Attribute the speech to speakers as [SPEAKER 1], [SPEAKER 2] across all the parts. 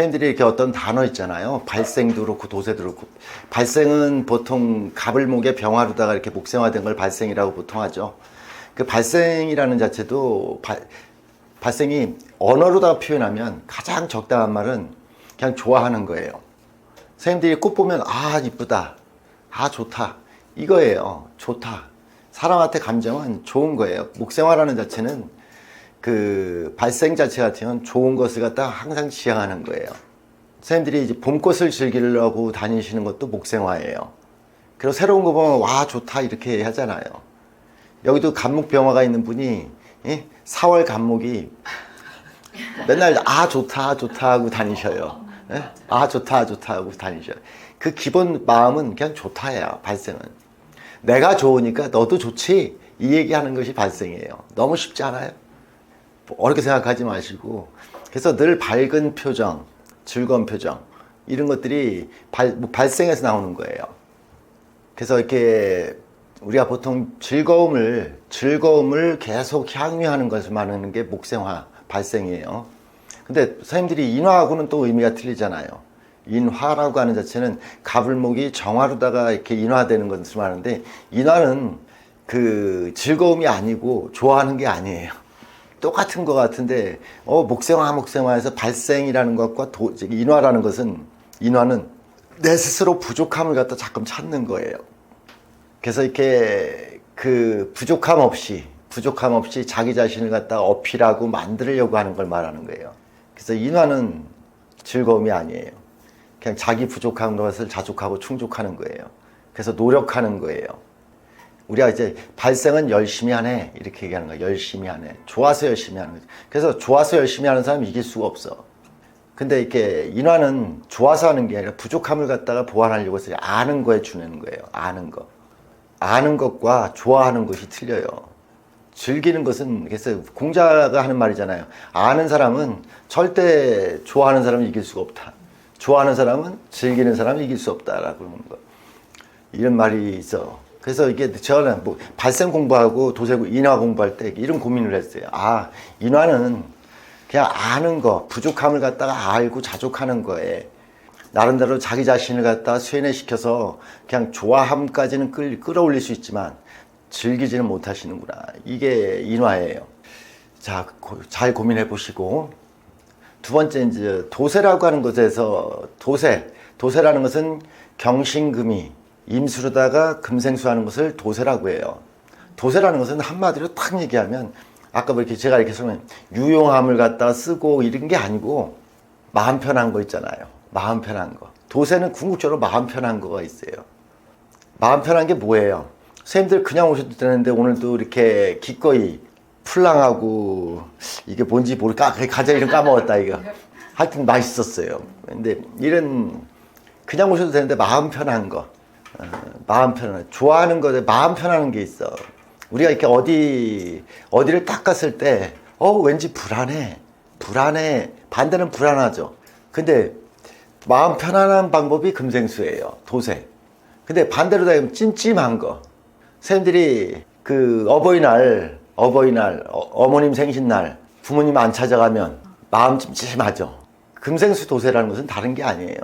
[SPEAKER 1] 선생님들이 이렇게 어떤 단어 있잖아요. 발생도 그렇고 도세도 그렇고. 발생은 보통 가불목의 병화로다가 이렇게 목생화된 걸 발생이라고 보통 하죠. 그 발생이라는 자체도 발, 발생이 언어로다가 표현하면 가장 적당한 말은 그냥 좋아하는 거예요. 선생님들이 꽃 보면 아 이쁘다, 아 좋다 이거예요. 좋다. 사람한테 감정은 좋은 거예요. 목생화라는 자체는 그 발생 자체 같은 건 좋은 것을 갖다 항상 지향하는 거예요. 선생님들이 이제 봄꽃을 즐기려고 다니시는 것도 목생화예요. 그리고 새로운 거 보면 와 좋다 이렇게 하잖아요. 여기도 간목병화가 있는 분이 예? 4월 간목이 맨날 아 좋다 좋다 하고 다니셔요. 예? 아 좋다 좋다 하고 다니셔요. 그 기본 마음은 그냥 좋다예요. 발생은. 내가 좋으니까 너도 좋지 이 얘기하는 것이 발생이에요. 너무 쉽지 않아요? 어렵게 생각하지 마시고 그래서 늘 밝은 표정, 즐거운 표정 이런 것들이 발, 뭐 발생에서 나오는 거예요. 그래서 이렇게 우리가 보통 즐거움을 즐거움을 계속 향유하는 것을 말하는 게 목생화 발생이에요. 근데 선생님들이 인화하고는 또 의미가 틀리잖아요. 인화라고 하는 자체는 가불목이 정화로다가 이렇게 인화되는 것을 말하는데 인화는 그 즐거움이 아니고 좋아하는 게 아니에요. 똑같은 것 같은데 어 목생화 목생화에서 발생이라는 것과 도, 인화라는 것은 인화는 내 스스로 부족함을 갖다 자꾸 찾는 거예요. 그래서 이렇게 그 부족함 없이 부족함 없이 자기 자신을 갖다 어필하고 만들려고 하는 걸 말하는 거예요. 그래서 인화는 즐거움이 아니에요. 그냥 자기 부족한 것을 자족하고 충족하는 거예요. 그래서 노력하는 거예요. 우리가 이제 발생은 열심히 하네. 이렇게 얘기하는 거야. 열심히 하네. 좋아서 열심히 하는 거지. 그래서 좋아서 열심히 하는 사람 이길 수가 없어. 근데 이렇게 인화는 좋아서 하는 게 아니라 부족함을 갖다가 보완하려고 해서 아는 거에 주는 거예요. 아는 거. 아는 것과 좋아하는 것이 틀려요. 즐기는 것은 그래서 공자가 하는 말이잖아요. 아는 사람은 절대 좋아하는 사람을 이길 수가 없다. 좋아하는 사람은 즐기는 사람을 이길 수 없다라고 하는 거. 이런 말이 있어 그래서 이게 저는 뭐 발생 공부하고 도세 인화 공부할 때 이런 고민을 했어요. 아, 인화는 그냥 아는 거, 부족함을 갖다가 알고 자족하는 거에 나름대로 자기 자신을 갖다가 쇠뇌시켜서 그냥 좋아함까지는 끌, 끌어올릴 수 있지만 즐기지는 못하시는구나. 이게 인화예요. 자, 고, 잘 고민해 보시고 두 번째 이제 도세라고 하는 것에서 도세, 도세라는 것은 경신금이 임수로다가 금생수하는 것을 도세라고 해요. 도세라는 것은 한마디로 딱 얘기하면 아까 뭐 이렇게 제가 이렇게 설명 유용함을 갖다 쓰고 이런 게 아니고 마음 편한 거 있잖아요. 마음 편한 거. 도세는 궁극적으로 마음 편한 거가 있어요. 마음 편한 게 뭐예요? 선생님들 그냥 오셔도 되는데 오늘도 이렇게 기꺼이 풀랑하고 이게 뭔지 모르까 가자 이름 까먹었다 이거. 하여튼 맛있었어요. 근데 이런 그냥 오셔도 되는데 마음 편한 거. 어, 마음 편한 좋아하는 것에 마음 편한 게 있어. 우리가 이렇게 어디 어디를 딱 갔을 때 어 왠지 불안해 불안해 반대는 불안하죠. 근데 마음 편안한 방법이 금생수예요. 도세. 근데 반대로 되면 찜찜한 거. 선생님들이 그 어버이날 어버이날 어, 머님 생신날 부모님 안 찾아가면 마음 찜찜하죠. 금생수 도세라는 것은 다른 게 아니에요.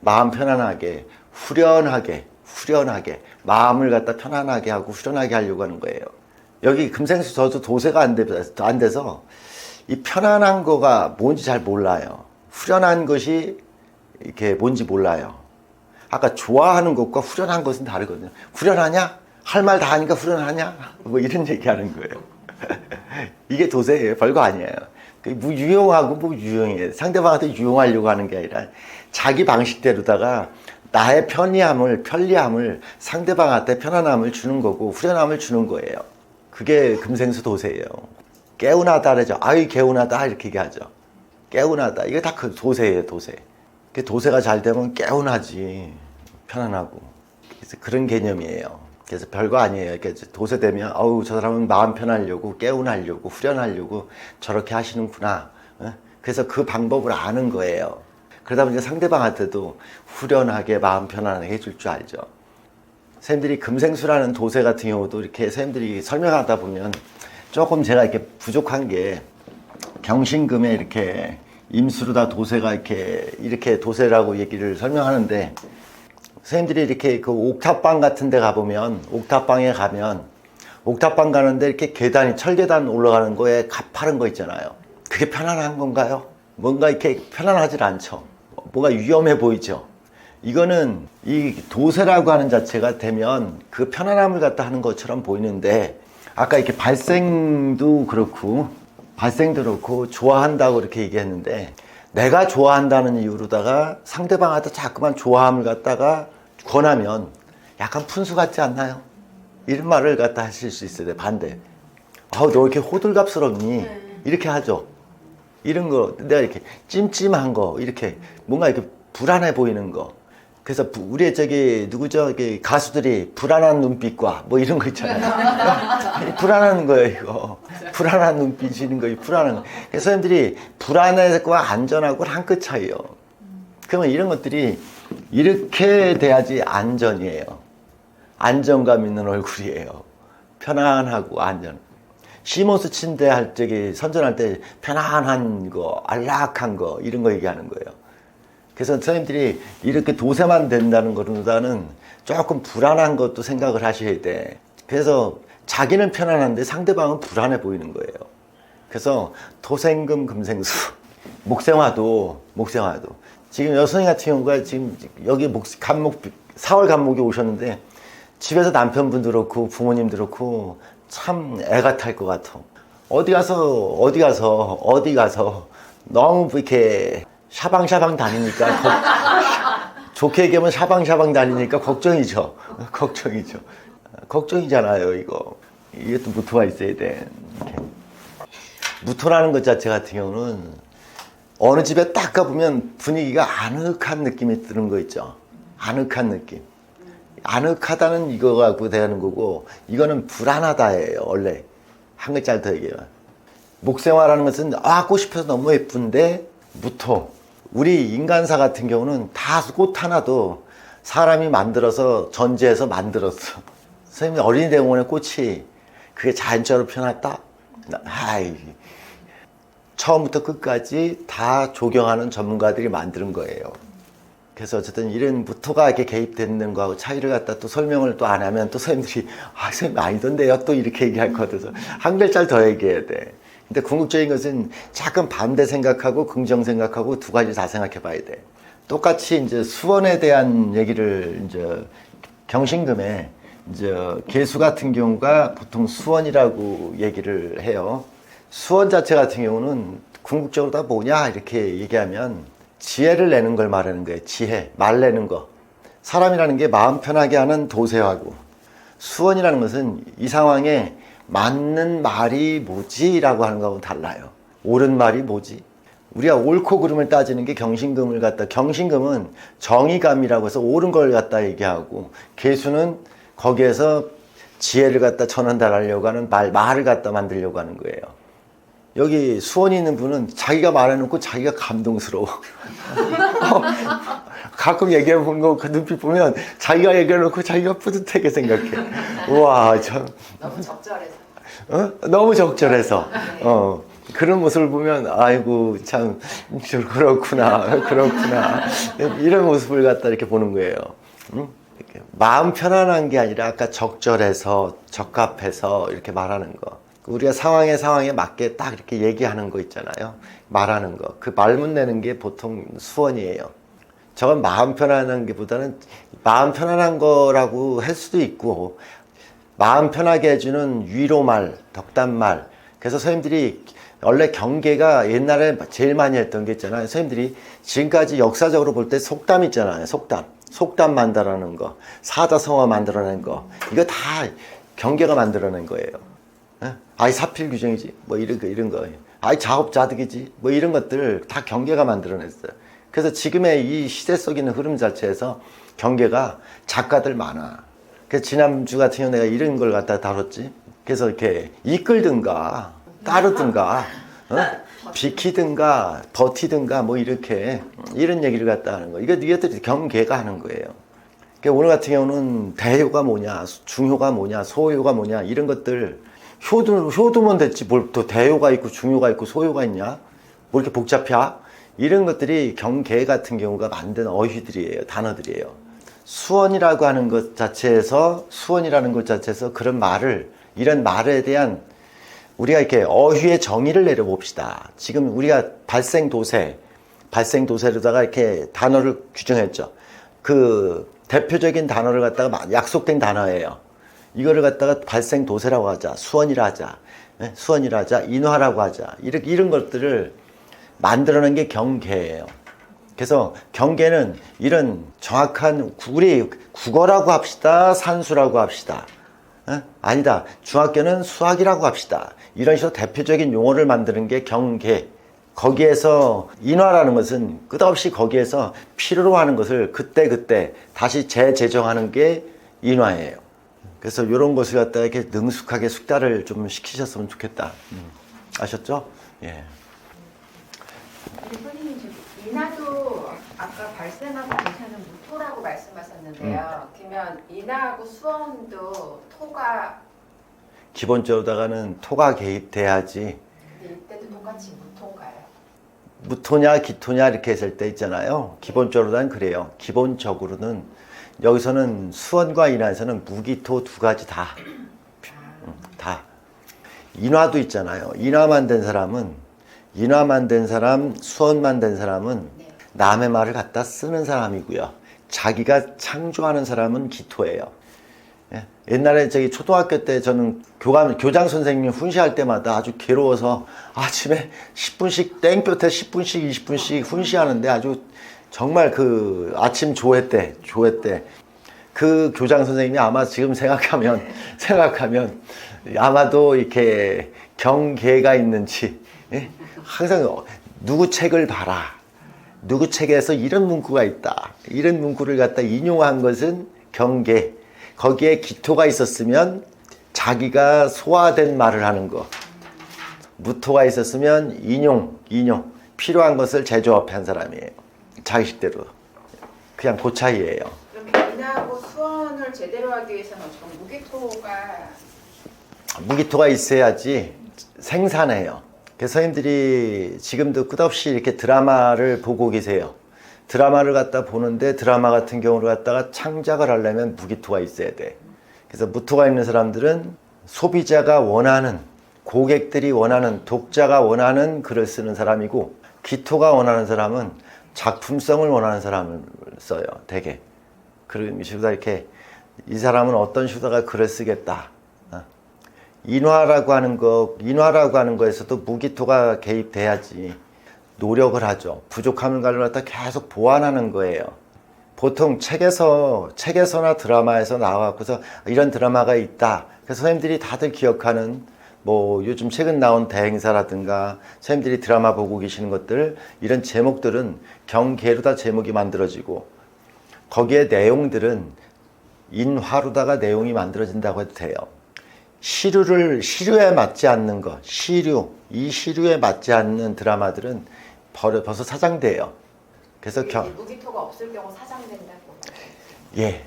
[SPEAKER 1] 마음 편안하게 후련하게 후련하게 마음을 갖다 편안하게 하고 후련하게 하려고 하는 거예요. 여기 금생수 저도 도세가 안, 돼, 안 돼서 이 편안한 거가 뭔지 잘 몰라요. 후련한 것이 이렇게 뭔지 몰라요. 아까 좋아하는 것과 후련한 것은 다르거든요. 후련하냐? 할 말 다 하니까 후련하냐? 뭐 이런 얘기 하는 거예요. 이게 도세예요. 별거 아니에요. 뭐 유용하고 뭐 유용해. 상대방한테 유용하려고 하는 게 아니라 자기 방식대로다가 나의 편리함을 편리함을 상대방한테 편안함을 주는 거고 후련함을 주는 거예요. 그게 금생수 도세예요. 개운하다 그러죠. 아이 개운하다 이렇게 얘기하죠. 개운하다 이게 다 그 도세예요 도세. 그 도세가 잘 되면 개운하지 편안하고 그래서 그런 개념이에요. 그래서 별거 아니에요. 이렇게 도세 되면 어우 저 사람은 마음 편하려고 개운하려고 후련하려고 저렇게 하시는구나. 어? 그래서 그 방법을 아는 거예요. 그러다 보니까 상대방한테도 후련하게 마음 편안하게 해줄 줄 알죠. 선생님들이 금생수라는 도세 같은 경우도 이렇게 선생님들이 설명하다 보면 조금 제가 이렇게 부족한 게 경신금에 이렇게 임수로다 도세가 이렇게 이렇게 도세라고 얘기를 설명하는데 선생님들이 이렇게 그 옥탑방 같은 데 가보면 옥탑방에 가면 옥탑방 가는데 이렇게 계단이 철계단 올라가는 거에 가파른 거 있잖아요. 그게 편안한 건가요? 뭔가 이렇게 편안하질 않죠. 뭔가 위험해 보이죠. 이거는 이 도세라고 하는 자체가 되면 그 편안함을 갖다 하는 것처럼 보이는데 아까 이렇게 발생도 그렇고 발생도 그렇고 좋아한다고 이렇게 얘기했는데 내가 좋아한다는 이유로다가 상대방한테 자꾸만 좋아함을 갖다가 권하면 약간 푼수 같지 않나요? 이런 말을 갖다 하실 수 있어요. 반대. 아우 너 이렇게 호들갑스럽니? 이렇게 하죠. 이런 거 내가 이렇게 찜찜한 거 이렇게 뭔가 이렇게 불안해 보이는 거. 그래서 부- 우리 저기 누구죠? 가수들이 불안한 눈빛과 뭐 이런 거 있잖아요. 불안한 거예요 이거. 불안한 눈빛이는 거, 불안한 거. 그래서 사람들이 불안과 안전하고는 한끗 차이요. 그러면 이런 것들이 이렇게 돼야지 안전이에요. 안정감 있는 얼굴이에요. 편안하고 안전. 시모스 침대 할 적에 선전할 때 편안한 거, 안락한 거 이런 거 얘기하는 거예요. 그래서 선생님들이 이렇게 도세만 된다는 것보다는 조금 불안한 것도 생각을 하셔야 돼. 그래서 자기는 편안한데 상대방은 불안해 보이는 거예요. 그래서 토생금 금생수 목생화도 목생화도 지금 여성이 같은 경우가 지금 여기 목 간목 4월 간목이 오셨는데 집에서 남편분도 그렇고 부모님도 그렇고 참 애가 탈 것 같아. 어디 가서 어디 가서 어디 가서 너무 이렇게 샤방샤방 다니니까 걱- 좋게 얘기하면 샤방샤방 다니니까 걱정이죠. 걱정이죠. 걱정이잖아요, 이거. 이게 또 무토가 있어야 돼. 이렇게. 무토라는 것 자체 같은 경우는 어느 집에 딱 가보면 분위기가 아늑한 느낌이 드는 거 있죠. 아늑한 느낌. 아늑하다는 이거 갖고 대하는 거고, 이거는 불안하다예요, 원래. 한 글자를 더 얘기해요. 목생화라는 것은, 아, 꽃이 펴서 너무 예쁜데, 무토. 우리 인간사 같은 경우는 다 꽃 하나도 사람이 만들어서 전제해서 만들었어. 선생님 어린이 대공원의 꽃이 그게 자연적으로 피어났다? 아이, 처음부터 끝까지 다 조경하는 전문가들이 만드는 거예요. 그래서 어쨌든 이런 무토가 이렇게 개입되는 거하고 차이를 갖다 또 설명을 또 안 하면 또 선생님들이 아 선생님 아니던데요 또 이렇게 얘기할 것 같아서 한 글자를 더 얘기해야 돼. 근데 궁극적인 것은 약간 반대 생각하고 긍정 생각하고 두 가지 다 생각해 봐야 돼. 똑같이 이제 수원에 대한 얘기를 이제 경신금에 이제 개수 같은 경우가 보통 수원이라고 얘기를 해요. 수원 자체 같은 경우는 궁극적으로 다 뭐냐 이렇게 얘기하면 지혜를 내는 걸 말하는 거예요. 지혜, 말 내는 거. 사람이라는 게 마음 편하게 하는 도세하고 수원이라는 것은 이 상황에 맞는 말이 뭐지라고 하는 거하고 달라요. 옳은 말이 뭐지? 우리가 옳고 그름을 따지는 게 경신금을 갖다 경신금은 정의감이라고 해서 옳은 걸 갖다 얘기하고 개수는 거기에서 지혜를 갖다 전환달하려고 하는 말 말을 갖다 만들려고 하는 거예요. 여기 수원이 있는 분은 자기가 말해놓고 자기가 감동스러워. 어, 가끔 얘기해본 거 그 눈빛 보면 자기가 얘기해놓고 자기가 뿌듯하게 생각해. 우와, 참.
[SPEAKER 2] 너무 적절해서.
[SPEAKER 1] 어? 너무 적절해서 어 그런 모습을 보면 아이고 참 그렇구나 그렇구나 이런 모습을 갖다 이렇게 보는 거예요. 응? 이렇게 마음 편안한 게 아니라 아까 적절해서 적합해서 이렇게 말하는 거. 우리가 상황에 상황에 맞게 딱 이렇게 얘기하는 거 있잖아요. 말하는 거. 그 말문 내는 게 보통 수원이에요. 저건 마음 편안한 게보다는 마음 편안한 거라고 할 수도 있고 마음 편하게 해주는 위로말, 덕담말. 그래서 선생님들이 원래 경계가 옛날에 제일 많이 했던 게 있잖아요. 선생님들이 지금까지 역사적으로 볼 때 속담 있잖아요. 속담. 속담 만들어내는 거. 사자성어 만들어낸 거. 이거 다 경계가 만들어낸 거예요. 예? 아이 사필 규정이지. 뭐 이런 거, 이런 거. 아이 자업자득이지. 뭐 이런 것들 다 경계가 만들어냈어요. 그래서 지금의 이 시대 속에 있는 흐름 자체에서 경계가 작가들 많아. 그래서 지난주 같은 경우 내가 이런 걸 갖다 다뤘지. 그래서 이렇게 이끌든가, 따르든가, 어? 비키든가, 버티든가, 뭐 이렇게 이런 얘기를 갖다 하는 거. 이거 이것들이 경계가 하는 거예요. 그러니까 오늘 같은 경우는 대효가 뭐냐, 중효가 뭐냐, 소효가 뭐냐, 이런 것들 효도, 효도면 됐지. 뭘 또 대효가 있고 중효가 있고 소효가 있냐? 뭐 이렇게 복잡해? 이런 것들이 경계 같은 경우가 만든 어휘들이에요. 단어들이에요. 수원이라고 하는 것 자체에서 수원이라는 것 자체에서 그런 말을 이런 말에 대한 우리가 이렇게 어휘의 정의를 내려봅시다. 지금 우리가 발생 도세, 발생 도세로다가 이렇게 단어를 규정했죠. 그 대표적인 단어를 갖다가 마- 약속된 단어예요. 이거를 갖다가 발생 도세라고 하자, 수원이라 하자, 예? 수원이라 하자, 인화라고 하자. 이런, 이런 것들을 만들어낸 게 경계예요. 그래서 경계는 이런 정확한 구- 우리 국어라고 합시다, 산수라고 합시다. 어? 아니다. 중학교는 수학이라고 합시다. 이런 식으로 대표적인 용어를 만드는 게 경계. 거기에서 인화라는 것은 끝없이 거기에서 필요로 하는 것을 그때그때 다시 재제정하는 게 인화예요. 그래서 이런 것을 갖다가 이렇게 능숙하게 숙달을 좀 시키셨으면 좋겠다. 음. 아셨죠? 예.
[SPEAKER 2] 우리 선생님 지금 인하도 아까 발생하고 괜찮은 무토라고 말씀하셨는데요. 그러면 인하하고 수원도 토가
[SPEAKER 1] 기본적으로다가는 토가 개입돼야지
[SPEAKER 2] 근데 이때도 똑같이 무토인가요?
[SPEAKER 1] 무토냐 기토냐 이렇게 했을 때 있잖아요. 기본적으로는 그래요. 기본적으로는 여기서는 수원과 인화에서는 무기토 두 가지 다. 음, 다. 인화도 있잖아요. 인화만 된 사람은 인화만 된 사람, 수원만 된 사람은
[SPEAKER 2] 네.
[SPEAKER 1] 남의 말을 갖다 쓰는 사람이고요. 자기가 창조하는 사람은 기토예요. 예. 옛날에 저기 초등학교 때 저는 교감, 교장 선생님 훈시할 때마다 아주 괴로워서 아침에 10분씩 땡볕에 10분씩 20분씩 훈시하는데 아주 정말 그 아침 조회 때, 조회 때 그 교장 선생님이 아마 지금 생각하면, 생각하면 아마도 이렇게 경계가 있는지 예? 항상 누구 책을 봐라. 누구 책에서 이런 문구가 있다. 이런 문구를 갖다 인용한 것은 경계. 거기에 기토가 있었으면 자기가 소화된 말을 하는 거. 무토가 있었으면 인용, 인용. 필요한 것을 제조업한 사람이에요. 자기식대로. 그냥 그 차이예요.
[SPEAKER 2] 그럼 인하하고 수원을 제대로 하기 위해서는 어쨌든 무기토가
[SPEAKER 1] 무기토가 있어야지 생산해요. 그래서 선생님들이 지금도 끝없이 이렇게 드라마를 보고 계세요. 드라마를 갖다 보는데 드라마 같은 경우를 갖다가 창작을 하려면 무기토가 있어야 돼. 그래서 무토가 있는 사람들은 소비자가 원하는 고객들이 원하는 독자가 원하는 글을 쓰는 사람이고 기토가 원하는 사람은 작품성을 원하는 사람을 써요. 되게. 그런 식으로 이렇게 이 사람은 어떤 식으로다가 글을 쓰겠다. 어. 인화라고 하는 거, 인화라고 하는 거에서도 무기토가 개입돼야지 노력을 하죠. 부족함을 갖다 계속 보완하는 거예요. 보통 책에서, 책에서나 드라마에서 나와갖고서 이런 드라마가 있다. 그래서 선생님들이 다들 기억하는 뭐 요즘 최근 나온 대행사라든가 선생님들이 드라마 보고 계시는 것들 이런 제목들은 경계로 다 제목이 만들어지고 거기에 내용들은 인화로다가 내용이 만들어진다고 해도 돼요. 시류를 시류에 맞지 않는 것, 시류 이 시류에 맞지 않는 드라마들은 벌- 벌써 사장돼요. 그래서 경,
[SPEAKER 2] 무기토가 없을 경우 사장된다고.
[SPEAKER 1] 예,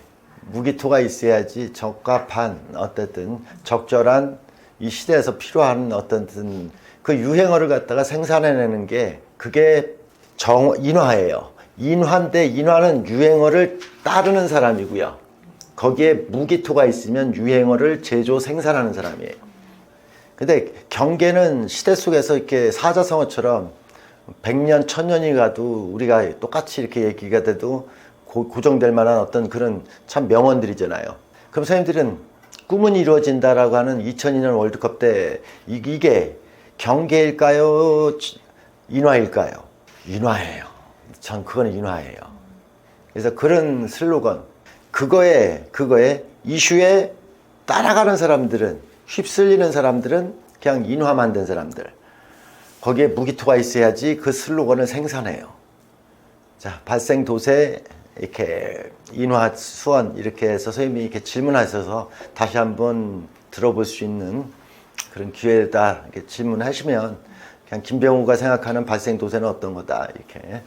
[SPEAKER 1] 무기토가 있어야지 적합한 어쨌든 적절한 이 시대에서 필요한 어떤 그 유행어를 갖다가 생산해내는 게 그게 정 인화예요. 인화인데 인화는 유행어를 따르는 사람이고요. 거기에 무기토가 있으면 유행어를 제조 생산하는 사람이에요. 근데 경계는 시대 속에서 이렇게 사자성어처럼 100년, 1000년이 가도 우리가 똑같이 이렇게 얘기가 돼도 고, 고정될 만한 어떤 그런 참 명언들이잖아요. 그럼 선생님들은 꿈은 이루어진다라고 하는 2002년 월드컵 때 이- 이게 경계일까요? 인화일까요? 인화예요. 전 그거는 인화예요. 그래서 그런 슬로건, 그거에, 그거에 이슈에 따라가는 사람들은, 휩쓸리는 사람들은 그냥 인화 만든 사람들. 거기에 무기토가 있어야지 그 슬로건을 생산해요. 자, 발생 도세, 이렇게 인화 수원 이렇게 해서 선생님이 이렇게 질문하셔서 다시 한번 들어볼 수 있는 그런 기회다. 이렇게 질문하시면 그냥 김병우가 생각하는 발생 도세는 어떤 거다. 이렇게